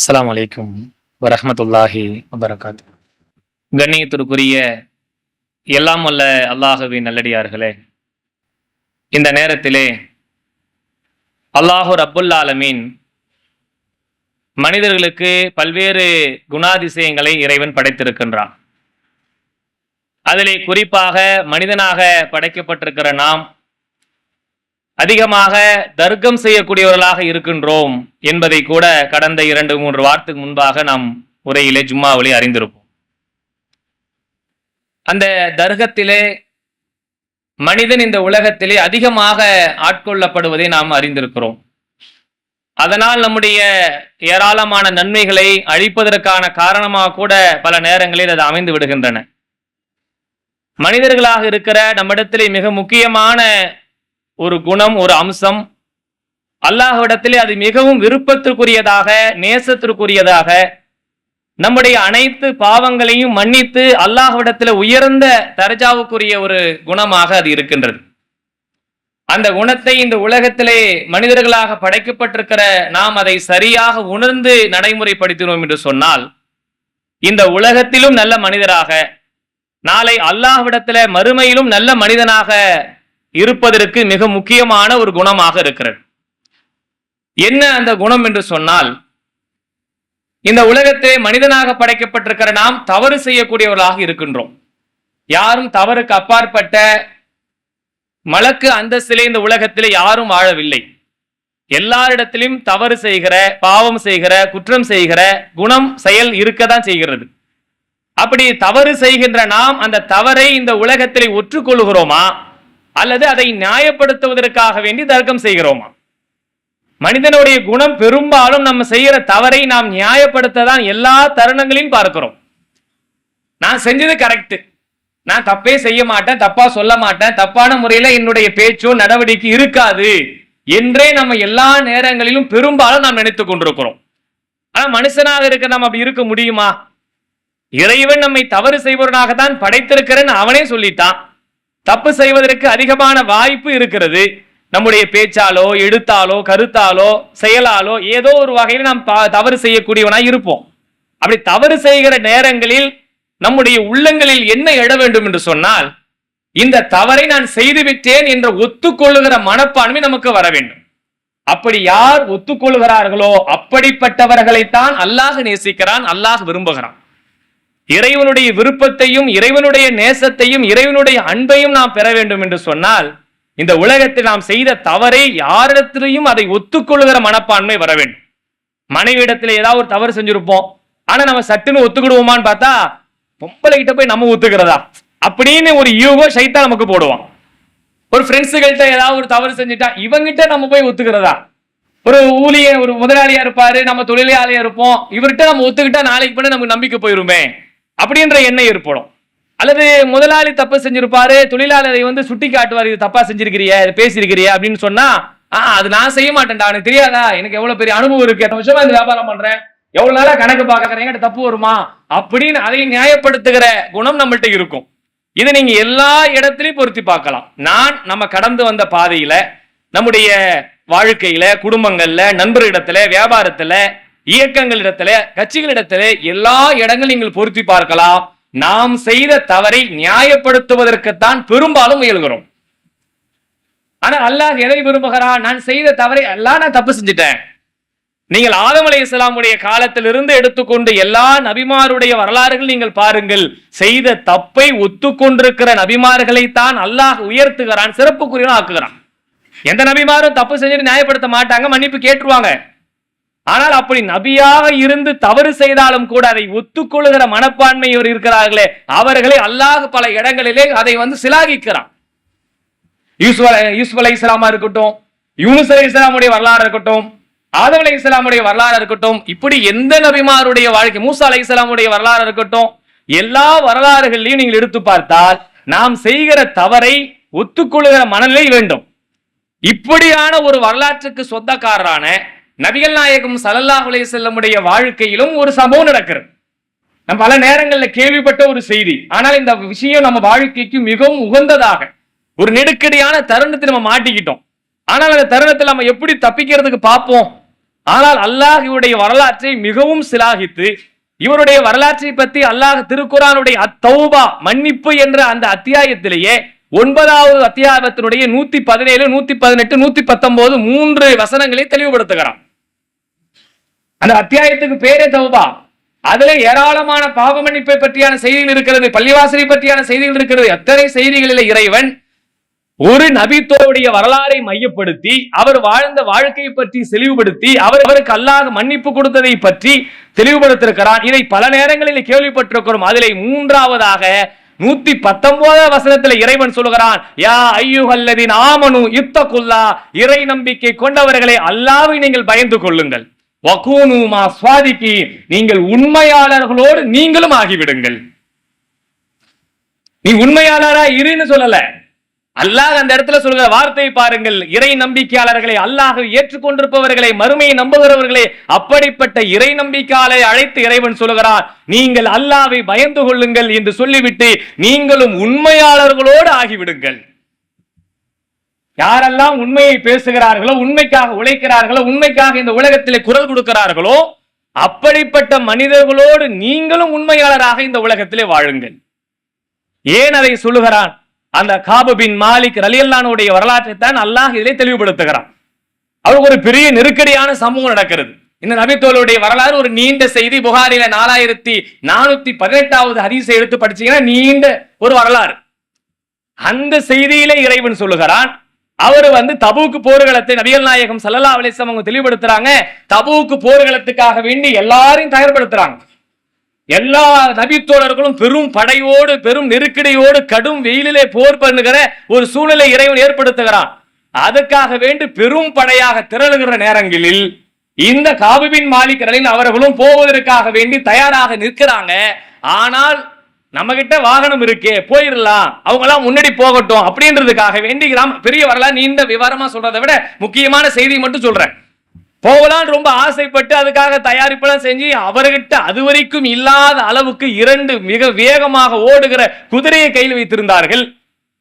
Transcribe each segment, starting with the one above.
அஸ்லாம் வலைக்கும் வரமத்துல்லாஹி வபரகாத். கண்ணியத்திற்குரிய எல்லாம் வல்ல அல்லாஹவி நல்லடியார்களே இந்த நேரத்திலே அல்லாஹூர் ரப்புல் ஆலமீன் மனிதர்களுக்கு பல்வேறு குணாதிசயங்களை இறைவன் படைத்திருக்கின்றான். அதிலே குறிப்பாக மனிதனாக படைக்கப்பட்டிருக்கிற நாம் அதிகமாக தர்க்கம் செய்யக்கூடியவர்களாக இருக்கின்றோம் என்பதை கூட கடந்த இரண்டு மூன்று வாரத்துக்கு முன்பாக நாம் உரையிலே ஜும்மாவிலே அறிந்திருப்போம். அந்த தர்க்கத்திலே மனிதன் இந்த உலகத்திலே அதிகமாக ஆட்கொள்ளப்படுவதை நாம் அறிந்திருக்கிறோம். அதனால் நம்முடைய ஏராளமான நன்மைகளை அழிப்பதற்கான காரணமாக கூட பல நேரங்களில் அது அமைந்து விடுகின்றன. மனிதர்களாக இருக்கிற நம்மிடத்திலே மிக முக்கியமான ஒரு குணம் ஒரு அம்சம். அல்லாஹ்விடத்திலே அது மிகவும் விருப்பத்திற்குரியதாக நேசத்திற்குரியதாக. நம்முடைய அனைத்து பாவங்களையும் மன்னித்து அல்லாஹ்விடத்தில் உயர்ந்த தரஜாவுக்குரிய ஒரு குணமாக அது இருக்கின்றது. அந்த குணத்தை இந்த உலகத்திலே மனிதர்களாக படைக்கப்பட்டிருக்கிற நாம் அதை சரியாக உணர்ந்து நடைமுறைப்படுத்தினோம் என்று சொன்னால் இந்த உலகத்திலும் நல்ல மனிதராக நாளை அல்லாஹ்விடத்தில் மறுமையிலும் நல்ல மனிதனாக இருப்பதற்கு மிக முக்கியமான ஒரு குணமாக இருக்கிறது. என்ன அந்த குணம் என்று சொன்னால் இந்த உலகத்தை மனிதனாக படைக்கப்பட்டிருக்கிற நாம் தவறு செய்யக்கூடியவர்களாக இருக்கின்றோம். யாரும் தவறுக்கு அப்பாற்பட்ட மலக்கு அந்தஸ்திலே இந்த உலகத்திலே யாரும் வாழவில்லை. எல்லாரிடத்திலும் தவறு செய்கிற பாவம் செய்கிற குற்றம் செய்கிற குணம் செயல் இருக்கதான் செய்கிறது. அப்படி தவறு செய்கின்ற நாம் அந்த தவறை இந்த உலகத்திலே ஒற்றுக்கொள்கிறோமா அல்லது அதை நியாயப்படுத்துவதற்காக வேண்டி தர்க்கம் செய்கிறோமா? மனிதனுடைய குணம் பெரும்பாலும் நம்ம செய்யற தவறை நாம் நியாயப்படுத்த தான் எல்லா தருணங்களையும் பார்க்கிறோம். நான் செஞ்சது கரெக்ட் நான் தப்பே செய்ய மாட்டேன் தப்பா சொல்ல மாட்டேன் தப்பான முறையில என்னுடைய பேச்சோ நடவடிக்கை இருக்காது என்றே நம்ம எல்லா நேரங்களிலும் பெரும்பாலும் நாம் நினைத்துக் கொண்டிருக்கிறோம். ஆனா மனுஷனாக இருக்க நம்ம அப்படி இருக்க முடியுமா? இறைவன் நம்மை தவறு செய்வனாக தான் படைத்திருக்கிறேன்னு அவனே சொல்லிட்டான். தப்பு செய்வதற்கு அதிகமான வாய்ப்பு இருக்கிறது. நம்முடைய பேச்சாலோ எழுத்தாலோ கருத்தாலோ செயலாலோ ஏதோ ஒரு வகையில் நாம் தவறு செய்யக்கூடியவனாய் இருப்போம். அப்படி தவறு செய்கிற நேரங்களில் நம்முடைய உள்ளங்களில் என்ன எழ வேண்டும் என்று சொன்னால் இந்த தவறை நான் செய்துவிட்டேன் என்ற ஒத்துக்கொள்ளுகிற மனப்பான்மை நமக்கு வர வேண்டும். அப்படி யார் ஒத்துக்கொள்கிறார்களோ அப்படிப்பட்டவர்களைத்தான் அல்லாஹ் நேசிக்கிறான் அல்லாஹ் விரும்புகிறான். இறைவனுடைய விருப்பத்தையும் இறைவனுடைய நேசத்தையும் இறைவனுடைய அன்பையும் நாம் பெற வேண்டும் என்று சொன்னால் இந்த உலகத்தில் நாம் செய்த தவறை யாரிடத்திலையும் அதை ஒத்துக்கொள்ளுகிற மனப்பான்மை வர வேண்டும். மனைவியிடத்துல ஏதாவது ஒரு தவறு செஞ்சிருப்போம். ஆனா நம்ம சட்டுன்னு ஒத்துக்கிடுவோமான்னு பார்த்தா பொம்பளை கிட்ட போய் நம்ம ஒத்துக்கிறதா? அப்படின்னு ஒரு யூகோ சைத்தா நமக்கு போடுவான். ஒரு ஃப்ரெண்ட்ஸுகள்கிட்ட ஏதாவது ஒரு தவறு செஞ்சுட்டா இவங்கிட்ட நம்ம போய் ஒத்துக்கிறதா? ஒரு ஊழிய ஒரு முதலாளியா இருப்பாரு நம்ம தொழிலாளியா இருப்போம். இவர்கிட்ட நம்ம ஒத்துக்கிட்டா நாளைக்கு பண்ண நமக்கு நம்பிக்கை போயிருமே. அப்படின்ற எண்ணம் ஏற்படும். அல்லது முதலாளி தப்பு செஞ்சிருப்பாரு தொழிலாளரை வந்து சுட்டி காட்டுவார் இது தப்பா செஞ்சிருக்கிறிய இது பேசியிருக்கிறிய அப்படின்னு சொன்னா ஆ அது நான் செய்ய மாட்டேன்டா எனக்கு தெரியாதா? எனக்கு எவ்வளவு பெரிய அனுபவம் இருக்கு எத்தனை வருஷமா இந்த வியாபாரம் பண்றேன்? எவ்வளவு நாளா கணக்கு பாக்குறேன் என்கிட்ட தப்பு வருமா? அப்படின்னு அதை நியாயப்படுத்துகிற குணம் நம்மள்ட்ட இருக்கும். இதை நீங்க எல்லா இடத்திலையும் பொருத்தி பார்க்கலாம். நான் நம்ம கடந்து வந்த பாதையில நம்முடைய வாழ்க்கையில குடும்பங்கள்ல நண்பர்களிடத்துல வியாபாரத்துல இயக்கங்களிடத்துல கட்சிகளிடத்துல எல்லா இடங்களும் நீங்கள் பொருத்தி பார்க்கலாம். நாம் செய்த தவறை நியாயப்படுத்துவதற்குத்தான் பெரும்பாலும் முயல்கிறோம். ஆனா அல்லாஹ் எதை விரும்புகிறான் நான் செய்த தவறை அல்லாஹ் நான் தப்பு செஞ்சுட்டேன். நீங்கள் ஆதம் அலை இஸ்லாமுடைய காலத்திலிருந்து எடுத்துக்கொண்டு எல்லா நபிமாருடைய வரலாறுகள் நீங்கள் பாருங்கள். செய்த தப்பை ஒத்துக்கொண்டிருக்கிற நபிமார்களைத்தான் அல்லாஹ் உயர்த்துகிறான் சிறப்புக்குரியவன் ஆக்குகிறான் எந்த நபிமாரும் தப்பு செஞ்சுட்டு நியாயப்படுத்த மாட்டாங்க மன்னிப்பு கேட்டுருவாங்க. ஆனால் அப்படி நபியாக இருந்து தவறு செய்தாலும் கூட அதை ஒத்துக்கொள்ளுகிற மனப்பான்மையோர் இருக்கிறார்களே அவர்களை அல்லாஹ் பல இடங்களிலே அதை வந்து சிலாகிக்கிறான். யூசுப் யூசுப் அலை இஸ்லாமா இருக்கட்டும் யூனுஸ் அலை இஸ்லாமுடைய வரலாறு இருக்கட்டும் ஆதம் அலை இஸ்லாமுடைய வரலாறு இருக்கட்டும் இப்படி எந்த நபிமாருடைய வாழ்க்கை மூசா அலை இஸ்லாமுடைய வரலாறு இருக்கட்டும் எல்லா வரலாறுகளையும் நீங்கள் எடுத்து பார்த்தால் நாம் செய்கிற தவறை ஒத்துக்கொள்ளுகிற மனநிலை வேண்டும். இப்படியான ஒரு வரலாற்றுக்கு சொந்தக்காரரான நபிகள் நாயகம் ஸல்லல்லாஹு உலக செல்லமுடைய வாழ்க்கையிலும் ஒரு சம்பவம் நடக்கிறது. நம்ம பல நேரங்களில் கேள்விப்பட்ட ஒரு செய்தி. ஆனால் இந்த விஷயம் நம்ம வாழ்க்கைக்கு மிகவும் உகந்ததாக ஒரு நெருக்கடியான தருணத்தை நம்ம மாட்டிக்கிட்டோம். ஆனால் அந்த தருணத்தில் நம்ம எப்படி தப்பிக்கிறதுக்கு பார்ப்போம்? ஆனால் அல்லாஹ் இவருடைய வரலாற்றை மிகவும் சிலாகித்து இவருடைய வரலாற்றை பற்றி அல்லாஹ் திருக்குறானுடைய அத்தௌபா மன்னிப்பு என்ற அந்த அத்தியாயத்திலேயே ஒன்பதாவது அத்தியாயத்தினுடைய நூத்தி பதினேழு நூத்தி பதினெட்டு நூத்தி பத்தொன்பது மூன்று வசனங்களை தெளிவுபடுத்துகிறான். அந்த அத்தியாயத்துக்கு பேரே தௌபா. அதுல ஏராளமான பாவ மன்னிப்பை பற்றியான செய்திகள் இருக்கிறது பள்ளிவாசலை பற்றியான செய்திகள் இருக்கிறது. எத்தனை செய்திகளில் இறைவன் ஒரு நபித்தோருடைய வரலாறை மையப்படுத்தி அவர் வாழ்ந்த வாழ்க்கையை பற்றி தெளிவுபடுத்தி அவர் அவருக்கு அல்லாஹ் மன்னிப்பு கொடுத்ததை பற்றி தெளிவுபடுத்திருக்கிறான். இதை பல நேரங்களில் கேள்விப்பட்டிருக்கிறோம். அதிலே மூன்றாவதாக நூத்தி பத்தொன்பதாம் வசனத்துல இறைவன் சொல்லுகிறான் யா ஐயுகல்லதின் ஆமனு யுத்த குல்லா இறை நம்பிக்கை கொண்டவர்களை அல்லாவை நீங்கள் பயந்து கொள்ளுங்கள். வகூனுமா சுவாதிக்கு நீங்கள் உண்மையாளர்களோடு நீங்களும் ஆகிவிடுங்கள். நீ உண்மையாளரா இருன்னு சொல்லல. அல்லாஹ் அந்த இடத்துல சொல்கிற வார்த்தையை பாருங்கள். இறை நம்பிக்கையாளர்களை அல்லாஹ் ஏற்றுக்கொண்டிருப்பவர்களை மறுமையை நம்புகிறவர்களை அப்படிப்பட்ட இறை நம்பிக்கையாளரை அழைத்து இறைவன் சொல்கிறார். நீங்கள் அல்லாவை பயந்து கொள்ளுங்கள் என்று சொல்லிவிட்டு நீங்களும் உண்மையாளர்களோடு ஆகிவிடுங்கள். யாரெல்லாம் உண்மையை பேசுகிறார்களோ உண்மைக்காக உழைக்கிறார்களோ உண்மைக்காக இந்த உலகத்திலே குரல் கொடுக்கிறார்களோ அப்படிப்பட்ட மனிதர்களோடு நீங்களும் உண்மையாளராக இந்த உலகத்திலே வாழுங்கள். ஏன் அதை சொல்லுகிறான்? அந்த காபுபின் மாலிக் ரலியல்லானுடைய வரலாற்றை தான் அல்லாஹ் இதிலே தெளிவுபடுத்துகிறான். அவருக்கு ஒரு பெரிய நெருக்கடியான சமூகம் நடக்கிறது. இந்த நபித்தோளுடைய வரலாறு ஒரு நீண்ட செய்தி. புகாரில நாலாயிரத்தி நானூத்தி பதினெட்டாவது ஹரிசை எடுத்து படிச்சீங்கன்னா நீண்ட ஒரு வரலாறு. அந்த செய்தியிலே இறைவன் சொல்லுகிறான் அவர் வந்து தபுக்கு போர்க்களத்தை நபிகள் நாயகம் சல்லல்லா அலிஸ்லாம் அவங்க தெளிவுபடுத்துறாங்க. தபுக்கு போர்க்களத்துக்காக வேண்டி எல்லாரையும் தயார்படுத்துறாங்க. எல்லா நபித்தோழர்களும் பெரும் படையோடு பெரும் நெருக்கடியோடு கடும் வெயிலிலே போர் பண்ணுகிற ஒரு சூழ்நிலை இறைவன் ஏற்படுத்துகிறான். அதுக்காக வேண்டி பெரும் படையாக திரளுகிற நேரங்களில் இந்த காபுபின் மாலிக் அவர்களும் போவதற்காக வேண்டி தயாராக நிற்கிறாங்க. ஆனால் நம்மகிட்ட வாகனம் இருக்கே போயிடலாம். அவங்களாம் முன்னாடி போகட்டும் அப்படின்றதுக்காக வேண்டி கிராம பெரிய வரலாறு நீண்ட விவரமா சொல்றதை விட முக்கியமான செய்தி மட்டும் சொல்றேன். போகலான்னு ரொம்ப ஆசைப்பட்டு அதுக்காக தயாரிப்பெல்லாம் செஞ்சு அவர்கிட்ட அது வரைக்கும் இல்லாத அளவுக்கு இரண்டு மிக வேகமாக ஓடுகிற குதிரையை கையில் வைத்திருந்தார்கள்.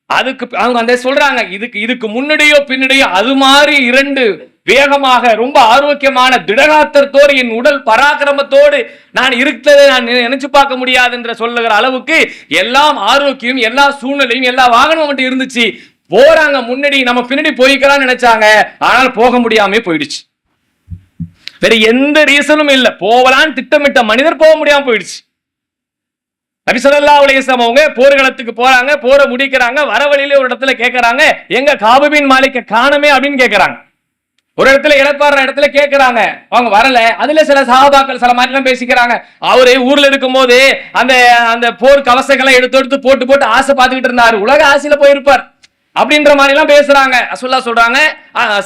அதுக்கு அவங்க அந்த சொல்றாங்க இதுக்கு இதுக்கு முன்னாடியோ பின்னாடியோ அது மாதிரி இரண்டு வேகமாக ரொம்ப ஆரோக்கியமான திடகாத்திரத்தோடு என் உடல் பராக்கிரமத்தோடு நான் இருக்கிறதை நான் நினைச்சு பார்க்க முடியாது என்று சொல்லுகிற அளவுக்கு எல்லாம் ஆரோக்கியம் எல்லா சூழ்நிலையும் எல்லா வாகனமும் மட்டும் இருந்துச்சு. போறாங்க முன்னாடி நம்ம பின்னாடி போய்க்கலாம்னு நினைச்சாங்க. ஆனால் போக முடியாம போயிடுச்சு. வேற எந்த ரீசனும் இல்லை. போகலான்னு திட்டமிட்ட மனிதர் போக முடியாம போயிடுச்சு. நபிசல்லா உலகம் அவங்க போர்க்களத்துக்கு போறாங்க போரை முடிக்கிறாங்க வர வழியில ஒரு இடத்துல கேட்கறாங்க எங்க காபுபின் மாலிக்க காணமே அப்படின்னு கேட்கறாங்க ஒரு இடத்துல இழப்பாடுற இடத்துல கேட்கிறாங்க அவங்க வரல. அதுல சில சகாபாக்கள் சில மாதிரிலாம் பேசிக்கிறாங்க. அவரு ஊர்ல இருக்கும்போது அந்த அந்த போர் கவசங்களை எடுத்து எடுத்து போட்டு போட்டு ஆசை பார்த்துக்கிட்டு இருந்தாரு. உலக ஆசையில போயிருப்பார். அப்படின்ற மாதிரி எல்லாம் பேசுறாங்க. அசுல்லா சொல்றாங்க.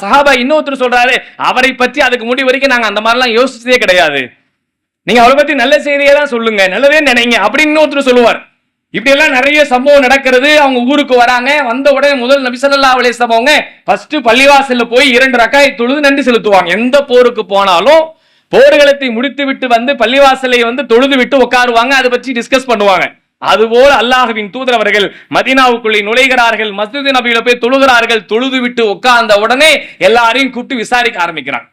சஹாபா இன்னொருத்தர் சொல்றாரு அவரை பற்றி அதுக்கு முடி வரைக்கும் நாங்க அந்த மாதிரிலாம் யோசிச்சதே கிடையாது. நீங்க அவரை பத்தி நல்ல செய்தியை தான் சொல்லுங்க. நல்லதே நினைங்க. அப்படின்னு இன்னொருத்தர் சொல்லுவார். இப்படியெல்லாம் நிறைய சம்பவம் நடக்கிறது. அவங்க ஊருக்கு வராங்க. வந்த உடனே முதல் நபிசல்லா ஸல்லல்லாஹு சம்பவங்க அவங்க ஃபர்ஸ்ட் பள்ளிவாசல்ல போய் இரண்டு ரக்காயை தொழுது நன்றி செலுத்துவாங்க. எந்த போருக்கு போனாலும் போர்க்களத்தை முடித்து விட்டு வந்து பள்ளிவாசலை வந்து தொழுது விட்டு உட்காருவாங்க அதை பற்றி டிஸ்கஸ் பண்ணுவாங்க. அதுபோல் அல்லாஹுவின் தூதர் அவர்கள் மதினாவுக்குள்ளே நுழைகிறார்கள். மஸ்ஜித் நபியில போய் தொழுகிறார்கள். தொழுது விட்டு உட்கார்ந்த உடனே எல்லாரையும் கூப்பிட்டு விசாரிக்க ஆரம்பிக்கிறாங்க.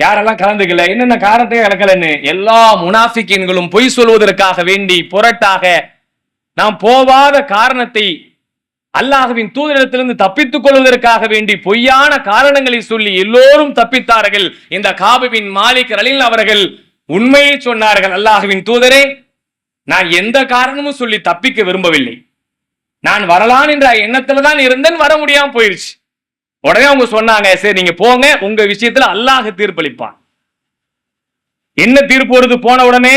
யாரெல்லாம் கலந்துக்கல? என்னென்ன காரணத்தை கலக்கலன்னு? எல்லா முனாஃபிக்கின்களும் பொய் சொல்வதற்காக வேண்டி புரட்டாக நாம் போவாத காரணத்தை அல்லாஹுவின் தூதரிடத்திலிருந்து தப்பித்துக் கொள்வதற்காக வேண்டி பொய்யான காரணங்களை சொல்லி எல்லோரும் தப்பித்தார்கள். இந்த காபுவின் மாலிக் ரலில் அவர்கள் உண்மையை சொன்னார்கள். அல்லாஹுவின் தூதரே நான் எந்த காரணமும் சொல்லி தப்பிக்க விரும்பவில்லை. நான் வரலான் என்ற எண்ணத்துல தான் இருந்தேன் வர முடியாம போயிடுச்சு உடனே அவங்க சொன்னாங்க சரி நீங்க போங்க உங்க விஷயத்துல அல்லாஹ் தீர்ப்பளிப்பான். என்ன தீர்ப்பு வருது? போன உடனே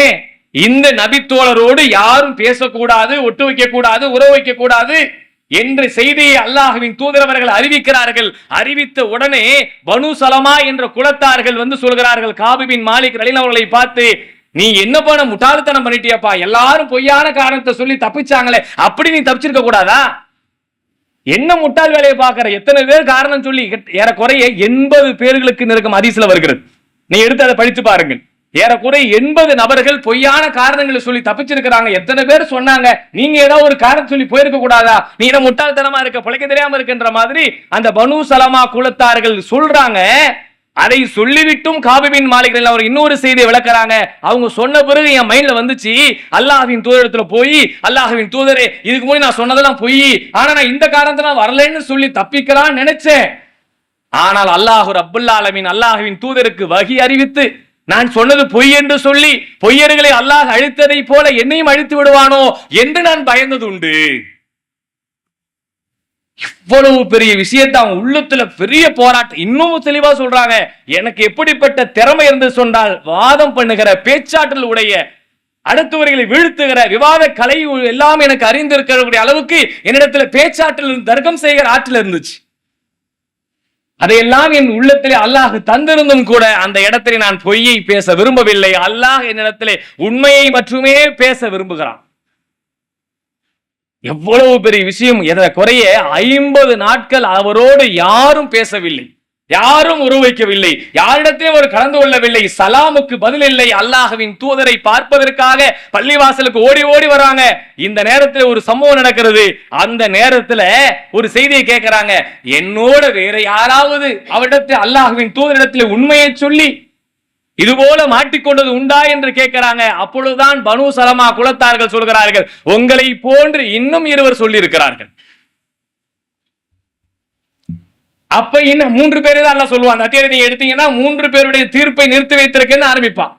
இந்த நபித்தோழரோடு யாரும் பேசக்கூடாது ஒட்டு வைக்க கூடாது உறவு வைக்க கூடாது என்ற செய்தியை அல்லாஹுவின் தூதரவர்கள் அறிவிக்கிறார்கள். அறிவித்த உடனே பனு சலமா என்ற குலத்தார்கள் வந்து சொல்கிறார்கள் காபுவின் மாலிக் ரலின் அவர்களை பார்த்து நீ என்ன பண்ண முட்டாள்தனம் பண்ணிட்டியப்பா? எல்லாரும் பொய்யான காரணத்தை சொல்லி தப்பிச்சாங்களே அப்படி நீ தப்பிச்சிருக்க கூடாதா? என்ன முட்டாள் வேலையை பார்க்கிற? எத்தனை பேர் காரணம் சொல்லி ஏறக்குறைய எண்பது பேர்களுக்கு நெருக்கம் அதிசல வருகிறது. நீ எடுத்து அதை படித்து பாருங்கள். ஏறக்குறைய எண்பது நபர்கள் பொய்யான காரணங்களை சொல்லி தப்பிச்சிருக்கிறாங்க. எத்தனை பேர் சொன்னாங்க? நீங்க ஏதாவது ஒரு காரணம் சொல்லி போயிருக்க கூடாதா? நீ முட்டாள்தனமா இருக்க? பிழைக்க தெரியாம இருக்கின்ற மாதிரி அந்த பனு சலமா குலத்தார்கள் சொல்றாங்க. அதை சொல்லிவிட்டும் காபிபின் மாளிகையில் அவர் இன்னொரு செய்தியை விளக்குறாங்க. அவங்க சொன்ன பிறகு என் மைண்ட்ல வந்துச்சு அல்லாஹின் தூதரத்துல போய் அல்லாஹின் தூதரே இதுக்கு முன்னாடி நான் சொன்னதெல்லாம் பொய் ஆனா நான் இந்த காரணத்துல வரலன்னு சொல்லி தப்பிக்கலாம்னு நினைச்சேன். ஆனால் அல்லாஹூர் அப்துல்லா அலமின் அல்லாஹுவின் தூதருக்கு வகி அறிவித்து நான் சொன்னது பொய் என்று சொல்லி பொய்யர்களை அல்லாஹ் அழித்ததை போல என்னையும் அழித்து விடுவானோ என்று நான் பயந்தது உண்டு. இவ்வளவு பெரிய விஷயத்தை அவங்க உள்ளத்துல பெரிய போராட்டம் இன்னும் தெளிவா சொல்றாங்க. எனக்கு எப்படிப்பட்ட திறமை இருந்து சொன்னால் வாதம் பண்ணுகிற பேச்சாற்றல் உடைய அடுத்தவர்களை வீழ்த்துகிற விவாத கலை எல்லாம் எனக்கு அறிந்திருக்கக்கூடிய அளவுக்கு என்னிடத்துல பேச்சாற்றல் தர்க்கம் செய்கிற ஆற்றல் இருந்துச்சு. அதையெல்லாம் என் உள்ளத்திலே அல்லாஹ் தந்திருந்தும் கூட அந்த இடத்திலே நான் பொய்யை பேச விரும்பவில்லை. அல்லாஹ் என்னிடத்திலே உண்மையை மட்டுமே பேச விரும்புகிறான். எவ்வளவு பெரிய விஷயம். எதை குறைய ஐம்பது நாட்கள் அவரோடு யாரும் பேசவில்லை. யாரும் உருவைக்கவில்லை. யாரிடத்தையும் அவர் கலந்து கொள்ளவில்லை. சலாமுக்கு பதில் இல்லை. அல்லாஹவின் தூதரை பார்ப்பதற்காக பள்ளிவாசலுக்கு ஓடி ஓடி வராங்க. இந்த நேரத்தில் ஒரு சம்பவம் நடக்கிறது. அந்த நேரத்துல ஒரு செய்தியை கேட்கிறாங்க என்னோட வேற யாராவது அவரிடத்தில் அல்லாஹுவின் தூதரிடத்தில் உண்மையை சொல்லி இது போல மாட்டிக்கொண்டது உண்டா என்று கேட்கிறாங்க அப்பொழுதுதான் பனு சலமா குலத்தார்கள் சொல்கிறார்கள். உங்களை போன்று இன்னும் இருவர் சொல்லி இருக்கிறார்கள் அப்ப இன்னும் மூன்று பேரை தான் அல்லாஹ் சொல்லுவான். அந்த அத்தியாயத்தை எடுத்தீங்கன்னா மூன்று பேருடைய தீர்ப்பை நிறுத்தி வைத்திருக்கேன்னு ஆரம்பிப்பான்?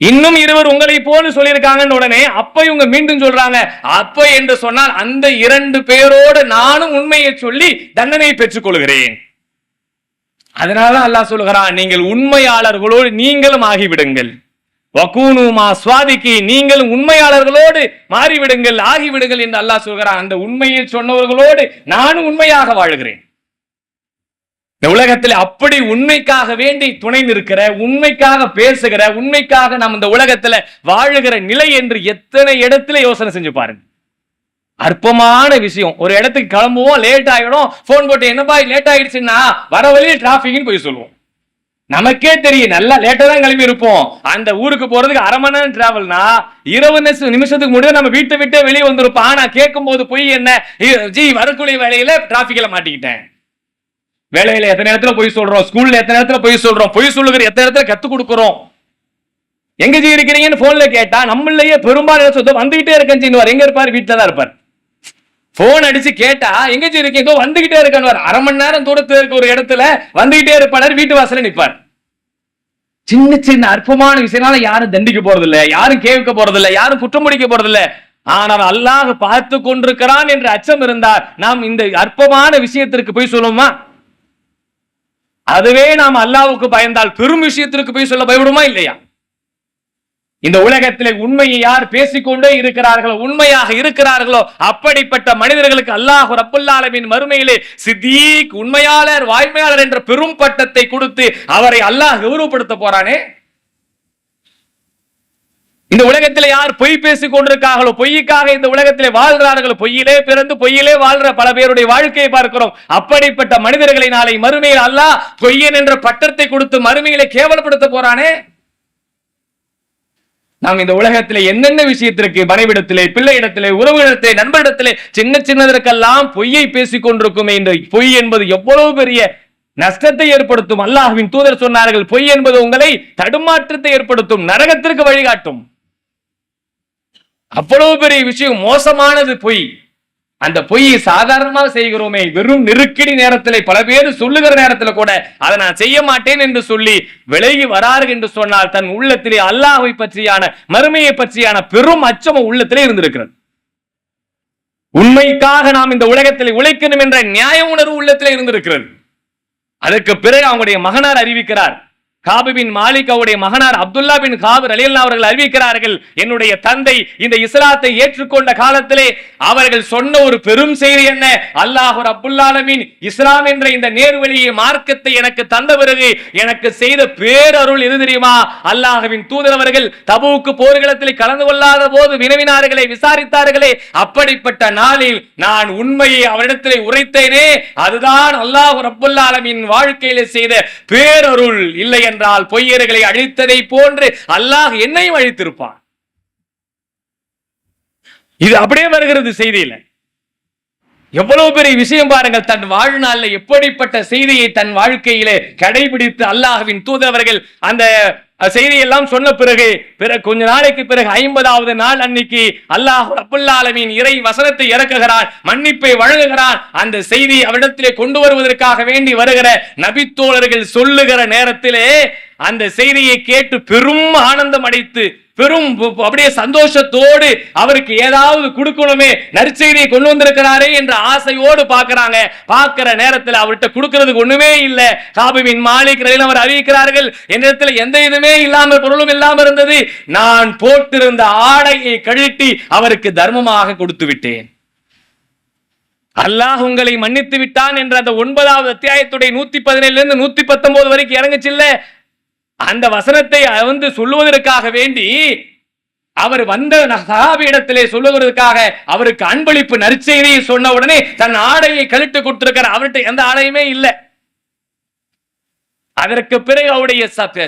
இன்னும் இருவர் உங்களை போல சொல்லியிருக்காங்கன்னு உடனே அப்ப இவங்க மீண்டும் சொல்றாங்க. அப்ப என்று சொன்னால் அந்த இரண்டு பேரோடு நானும் உண்மையை சொல்லி தண்டனையை பெற்றுக் கொள்கிறேன். அதனால அல்லாஹ் சொல்லுகிறான் நீங்கள் உண்மையாளர்களோடு நீங்களும் ஆகிவிடுங்கள். வக்கூனுமா சுவாதிக்கு நீங்களும் உண்மையாளர்களோடு மாறிவிடுங்கள் ஆகிவிடுங்கள் என்று அல்லாஹ் சொல்கிறான் அந்த உண்மையை சொன்னவர்களோடு நானும் உண்மையாக வாழ்கிறேன். இந்த உலகத்தில் அப்படி உண்மைக்காக வேண்டி துணை நிற்கிற உண்மைக்காக பேசுகிற உண்மைக்காக நாம் இந்த உலகத்துல வாழுகிற நிலை என்று எத்தனை இடத்துல யோசனை செஞ்சு பாருங்க. அற்பமான விஷயம். ஒரு இடத்துக்கு கிளம்புவோம் லேட் ஆகிடும் போன் போட்டு என்னப்பா லேட் ஆயிடுச்சுன்னா வர வழியில் டிராபிக்னு போய் சொல்லுவோம். நமக்கே தெரியும் நல்லா லேட்டாக தான் கிளம்பி இருப்போம். அந்த ஊருக்கு போறதுக்கு அரை மணி நேரம் டிராவல்னா இருபது நிமிஷத்துக்கு முடிவு நம்ம வீட்டை விட்டே வெளியே வந்திருப்போம். ஆனா கேட்கும் போது போய் என்ன? ஜி வரக்கூடிய வேலையில டிராபிக்ல மாட்டிக்கிட்டேன். வேலையில எத்தனை இடத்துல போய் சொல்றோம்? ஸ்கூல்ல எத்தனை இடத்துல போய் சொல்றோம்? பொய் சொல்லுகிற எத்தனை இடத்துல கத்து கொடுக்குறோம்? எங்க ஜி இருக்கிறீங்கன்னு போன்ல கேட்டா நம்மளையே பெரும்பாலும் சொல்ல வந்துகிட்டே இருக்கேன் ஜின்னு எங்க இருப்பாரு? வீட்டுல தான் இருப்பார். போன் அடிச்சு கேட்டா எங்க ஜி இருக்கீங்க? இதோ வந்துகிட்டே இருக்கேன்னு அரை மணி நேரம் தூரத்துல இருக்க ஒரு இடத்துல வந்துகிட்டே இருப்பார் வீட்டு வாசல நிற்பார் சின்ன சின்ன அற்பமான விஷயம்னால யாரும் தண்டிக்க போறது யாரும் கேட்க போறது யாரும் குற்றம் முடிக்க போறது இல்ல ஆனால் அல்லாஹ் பார்த்து கொண்டிருக்கிறான் என்ற அச்சம் இருந்தால் நாம் இந்த அற்பமான விஷயத்திற்கு போய் சொல்லுவோமா? அதுவே நாம் அல்லாவுக்கு பயந்தால் பெரும் விஷயத்திற்கு போய் சொல்ல பயப்படுமா இல்லையா? இந்த உலகத்திலே உண்மையை யார் பேசிக்கொண்டே இருக்கிறார்களோ உண்மையாக இருக்கிறார்களோ அப்படிப்பட்ட மனிதர்களுக்கு அல்லாஹ் ரப்புல்லாலமின் மறுமையிலே சித்தீக் உண்மையாளர் வாய்மையாளர் என்ற பெரும் பட்டத்தை கொடுத்து அவரை அல்லாஹ் கௌரவப்படுத்த போறானே? இந்த உலகத்தில் யார் பொய் பேசிக் கொண்டிருக்கார்களோ பொய்யுக்காக இந்த உலகத்திலே வாழ்கிறார்களோ பொய்யிலே பிறந்து பொய்யிலே வாழ்ற பல பேருடைய வாழ்க்கையை பார்க்கிறோம். அப்படிப்பட்ட மனிதர்களை நாளை மறுமையில் அல்லாஹ் பொய்யன் என்ற பட்டத்தை கொடுத்து மறுமையிலே கேவலப்படுத்த போறானே? நாம் இந்த உலகத்திலே என்னென்ன விஷயத்திற்கு மனைவிடத்திலே பிள்ளையிடத்திலே உறவுகளிடத்திலே நண்பரிடத்திலே சின்ன சின்னதற்கெல்லாம் பொய்யை பேசிக் கொண்டிருக்குமே இந்த பொய் என்பது எவ்வளவு பெரிய நஷ்டத்தை ஏற்படுத்தும். அல்லாஹ்வின் தூதர் சொன்னார்கள் பொய் என்பது உங்களை தடுமாற்றத்தை ஏற்படுத்தும் நரகத்திற்கு வழிகாட்டும். அவ்வளவு பெரிய விஷயம் மோசமானது பொய். அந்த பொய்யை சாதாரணமாக செய்கிறோமே வெறும் நெருக்கடி நேரத்திலே பல பேர் சொல்லுகிற நேரத்துல கூட அதை நான் செய்ய மாட்டேன் என்று சொல்லி விலகி வராரு என்று சொன்னால் தன் உள்ளத்திலே அல்லாஹை பற்றியான மறுமையை பற்றியான பெரும் அச்சம உள்ளத்திலே இருந்திருக்கிறது. உண்மைக்காக நாம் இந்த உலகத்தில் உழைக்கணும் என்ற நியாய உணர்வு உள்ளத்திலே இருந்திருக்கிறது. அதற்கு பிறகு அவங்களுடைய மகனார் அறிவிக்கிறார் காபு பின் மாலிக் அவருடைய மகனார் அப்துல்லா பின் காபு அலியல்லா அவர்கள் அறிவிக்கிறார்கள் என்னுடைய தந்தை இந்த இஸ்லாத்தை ஏற்றுக்கொண்ட காலத்திலே அவர்கள் சொன்ன ஒரு பெரும் செய்தி என்ன? அல்லாஹ் அப்துல்லாலமின் இஸ்லாம் என்ற இந்த நேர்வழியை மார்க்கத்தை எனக்கு தந்த பிறகு எனக்கு செய்த பேரருள் எது தெரியுமா? அல்லாஹ்வின் தூதரவர்கள் தபுவுக்கு போர்க்களத்தில் கலந்து கொள்ளாத போது வினவினார்களே விசாரித்தார்களே அப்படிப்பட்ட நாளில் நான் உண்மையை அவரிடத்திலே உரைத்தேனே அதுதான் அல்லாஹ் அப்துல்லாலமின் வாழ்க்கையிலே செய்த பேரருள் இல்லை என்றால் பொய்யர்களை அழித்ததை போன்று அல்லாஹ் என்னையும் அழித்திருப்பான். இது அப்படியே வருகிறது செய்தியில. எவ்வளவு பெரிய விஷயம் பாருங்கள் தன் வாழ்நாளில் எப்படிப்பட்ட செய்தியை தன் வாழ்க்கையிலே கடைபிடித்து அல்லாஹ்வின் தூதரவர்கள் அந்த செய்தியெல்லாம் சொன்ன பிறகு பிற கொஞ்ச நாளைக்கு பிறகு ஐம்பதாவது நாள் அன்னைக்கு அல்லாஹ் அபுல்லாலமின் இறை வசனத்தை இறக்குகிறான் மன்னிப்பை வழங்குகிறான் அந்த செய்தி அவரிடத்திலே கொண்டு வருவதற்காக வேண்டி வருகிற நபித்தோழர்கள் சொல்லுகிற நேரத்திலே அந்த செய்தியை கேட்டு பெரும் ஆனந்தம் அடைத்து பெரும் அப்படியே சந்தோஷத்தோடு அவருக்கு ஏதாவது கொடுக்கணுமே நற்செய்தியை கொண்டு வந்திருக்கிறாரே என்ற ஆசையோடு பார்க்கிறாங்க. பார்க்கிற நேரத்தில் அவர்கிட்ட கொடுக்கறதுக்கு ஒண்ணுமே இல்லை. காபுவின் மாலிக் ரயில் அவர் அறிவிக்கிறார்கள் என்னிடத்தில் எந்த இதுமே இல்லாமல் பொருளும் இல்லாமல் இருந்தது. நான் போட்டிருந்த ஆடையை கழட்டி அவருக்கு தர்மமாக கொடுத்து விட்டேன். அல்லாஹ் உங்களை மன்னித்து விட்டான் என்ற அந்த ஒன்பதாவது அத்தியாயத்துடைய நூத்தி பதினேழுல இருந்து நூத்தி பத்தொன்பது வரைக்கும் இறங்குச்சுல்ல அந்த வசனத்தை வந்து சொல்லுவதற்காக வேண்டி அவர் வந்த சகாபியிடத்திலே சொல்லுவதற்காக அவருக்கு அன்பளிப்பு நற்செய்தியை சொன்ன உடனே தன் ஆடையை கழித்து கொடுத்திருக்கிறார். அவர்கிட்ட எந்த ஆடையுமே இல்லை. அதற்கு பிறகு அவருடைய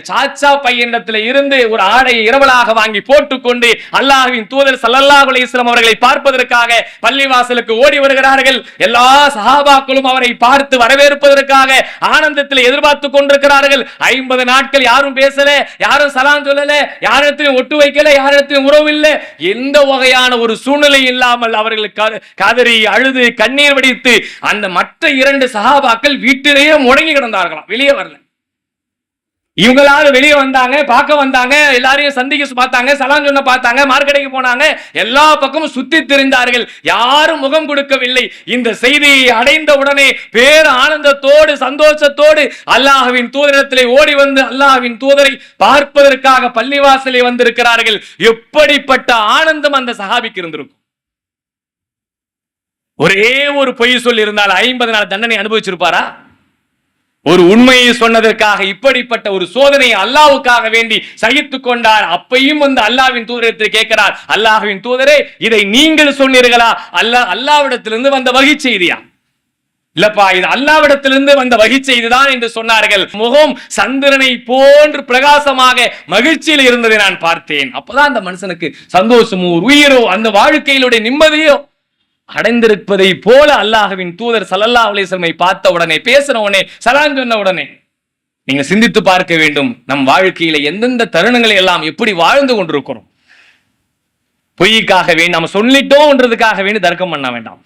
சாச்சா பையனிடத்தில் இருந்து ஒரு ஆடையை இரவலாக வாங்கி போட்டுக்கொண்டு அல்லாஹுவின் தூதர் சல்லல்லாஹ் அலிஸ்லாம் அவர்களை பார்ப்பதற்காக பள்ளிவாசலுக்கு ஓடி வருகிறார்கள். எல்லா சஹாபாக்களும் அவரை பார்த்து வரவேற்பதற்காக ஆனந்தத்தில் எதிர்பார்த்து கொண்டிருக்கிறார்கள். ஐம்பது நாட்கள் யாரும் பேசல யாரும் சலாம் சொல்லல யாரிடத்திலும் ஒட்டு வைக்கல யாரிடத்திலும் உறவு இல்லை. எந்த வகையான ஒரு சூழ்நிலை இல்லாமல் அவர்கள் கதறி அழுது கண்ணீர் வடித்து அந்த மற்ற இரண்டு சஹாபாக்கள் வீட்டிலேயே முடங்கி கிடந்தார்களாம். வெளியே வரல. இவங்களாவது வெளியே வந்தாங்க பார்க்க வந்தாங்க எல்லாரையும் சந்திக்க பார்த்தாங்க சலாம் சொன்ன பார்த்தாங்க மார்க்கெட்டுக்கு போனாங்க எல்லா பக்கமும் சுத்தி திரிந்தார்கள். யாரும் முகம் கொடுக்கவில்லை. இந்த செய்தியை அடைந்த உடனே பேர் ஆனந்தத்தோடு சந்தோஷத்தோடு அல்லாஹவின் தூதரத்திலே ஓடி வந்து அல்லாஹ்வின் தூதரை பார்ப்பதற்காக பள்ளிவாசலே வந்திருக்கிறார்கள். எப்படிப்பட்ட ஆனந்தம் அந்த சஹாபிக்கு இருந்திருக்கும். ஒரே ஒரு பொய் சொல்லி இருந்தால் ஐம்பது நாள் தண்டனை அனுபவிச்சிருப்பாரா? ஒரு உண்மையை சொன்னதற்காக இப்படிப்பட்ட ஒரு சோதனையை அல்லாவுக்காக வேண்டி சகித்து கொண்டார். அப்பையும் வந்து அல்லாவின் தூதரத்தில் கேட்கிறார் அல்லாஹ்வின் தூதரே இதை நீங்கள் சொன்னீர்களா? அல்லாஹ் அல்லாவிடத்திலிருந்து வந்த வகை செய்தியா இல்லப்பா இது அல்லாவிடத்திலிருந்து வந்த வகை செய்திதான் என்று சொன்னார்கள். முகம் சந்திரனை போன்று பிரகாசமாக மகிழ்ச்சியில் இருந்ததை நான் பார்த்தேன். அப்பதான் அந்த மனுஷனுக்கு சந்தோஷமோ உயிரோ அந்த வாழ்க்கையிலுடைய நிம்மதியோ அடைந்திருப்பதை போல அல்லாஹவின் தூதர் சலல்லா அலைஹி பார்த்த உடனே பேசின உடனே சலான் சொன்ன உடனே நீங்க சிந்தித்து பார்க்க வேண்டும் நம் வாழ்க்கையில எந்தெந்த தருணங்களை எல்லாம் எப்படி வாழ்ந்து கொண்டிருக்கிறோம். பொய்க்காக வேண்டி நம்ம சொல்லிட்டோம்ன்றதுக்காக வேண்டி தர்க்கம் பண்ண வேண்டாம்.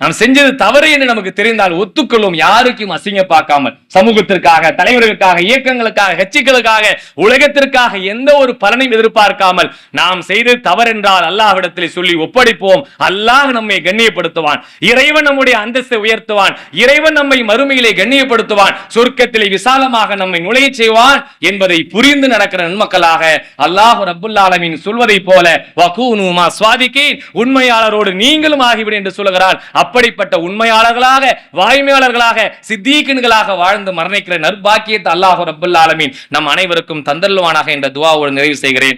நாம் செஞ்சது தவறு என்று நமக்கு தெரிந்தால் ஒத்துக்கொள்ளும் யாருக்கும் அசிங்க பார்க்காமல் சமூகத்திற்காக தலைவர்களுக்காக இயக்கங்களுக்காக கட்சிகளுக்காக உலகத்திற்காக எந்த ஒரு பலனையும் எதிர்பார்க்காமல் நாம் செய்தது தவறென்றால் அல்லாஹ்விடத்தில் சொல்லி ஒப்படைப்போம். அல்லாஹ் நம்மை கண்ணியப்படுத்துவான். இறைவன் நம்முடைய அந்தஸ்தை உயர்த்துவான். இறைவன் நம்மை மறுமையிலே கண்ணியப்படுத்துவான். சொர்க்கத்திலே விசாலமாக நம்மை நுழைய செய்வான் என்பதை புரிந்து நடக்கிற நன்மக்களாக அல்லாஹ் ரபுல்லாலமின் சொல்வதை போல வகூனுமா சுவாதிக்கேன் உண்மையாளரோடு நீங்களும் ஆகிவிடு என்று சொல்லுகிறான் அப்படிப்பட்ட உண்மையாளர்களாக வாய்மையாளர்களாக சித்தீக்கன்களாக வாழ்ந்து மரணிக்கிற நற்பாக்கியத்தை அல்லாஹ் ரபுல்லாலமின் ஆலமீன் நம் அனைவருக்கும் தந்தல்வானாக என்ற துவாவோடு நிறைவு செய்கிறேன்.